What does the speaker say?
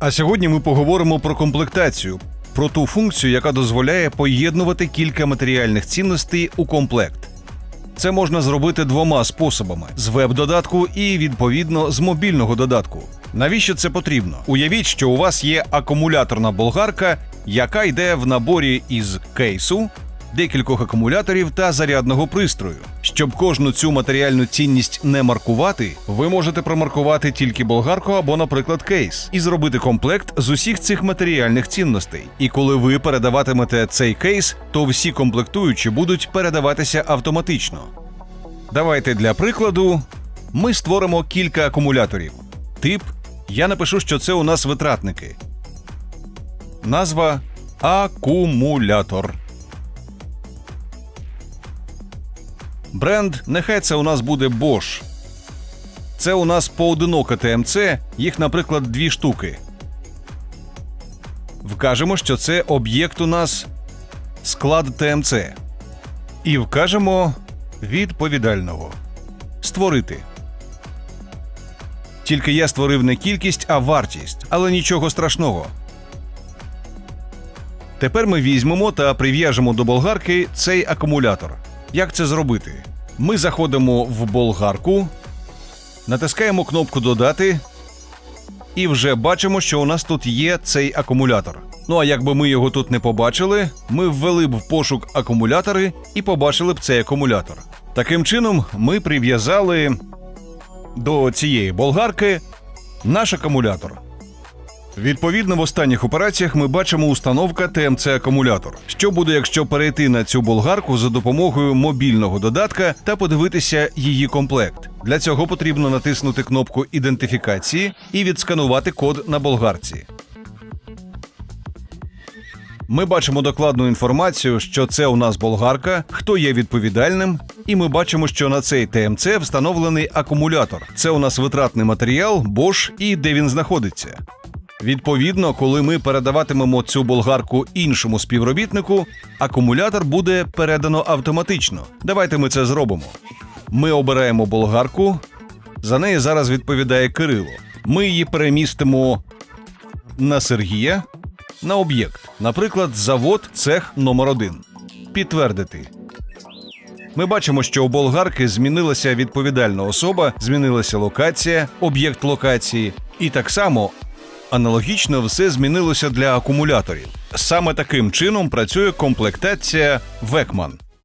А сьогодні ми поговоримо про комплектацію, про ту функцію, яка дозволяє поєднувати кілька матеріальних цінностей у комплект. Це можна зробити двома способами: з веб-додатку і відповідно з мобільного додатку. Навіщо це потрібно? Уявіть, що у вас є акумуляторна болгарка, яка йде в наборі із кейсу, декількох акумуляторів та зарядного пристрою. Щоб кожну цю матеріальну цінність не маркувати, ви можете промаркувати тільки болгарку або, наприклад, кейс, і зробити комплект з усіх цих матеріальних цінностей. І коли ви передаватимете цей кейс, то всі комплектуючі будуть передаватися автоматично. Давайте для прикладу ми створимо кілька акумуляторів. Тип я напишу, що це у нас витратники. Назва акумулятор. Бренд, нехай це у нас буде Bosch. Це у нас поодинока ТМЦ, їх, наприклад, дві штуки. Вкажемо, що це об'єкт у нас склад ТМЦ. І вкажемо відповідального. Створити. Тільки я створив не кількість, а вартість, але нічого страшного. Тепер ми візьмемо та прив'яжемо до болгарки цей акумулятор. Як це зробити? Ми заходимо в болгарку, натискаємо кнопку Додати, і вже бачимо, що у нас тут є цей акумулятор. Ну а якби ми його тут не побачили, ми ввели б в пошук акумулятори і побачили б цей акумулятор. Таким чином, ми прив'язали до цієї болгарки наш акумулятор. Відповідно, в останніх операціях ми бачимо установка ТМЦ акумулятор. Що буде, якщо перейти на цю болгарку за допомогою мобільного додатка та подивитися її комплект? Для цього потрібно натиснути кнопку ідентифікації і відсканувати код на болгарці. Ми бачимо докладну інформацію, що це у нас болгарка, хто є відповідальним, і ми бачимо, що на цей ТМЦ встановлений акумулятор. Це у нас витратний матеріал, Bosch і де він знаходиться. Відповідно, коли ми передаватимемо цю болгарку іншому співробітнику, акумулятор буде передано автоматично. Давайте ми це зробимо. Ми обираємо болгарку. За неї зараз відповідає Кирило. Ми її перемістимо на Сергія на об'єкт, наприклад, завод цех номер 1 Підтвердити. Ми бачимо, що у болгарки змінилася відповідальна особа, змінилася локація, об'єкт локації, і так само аналогічно все змінилося для акумуляторів. Саме таким чином працює комплектація Векман.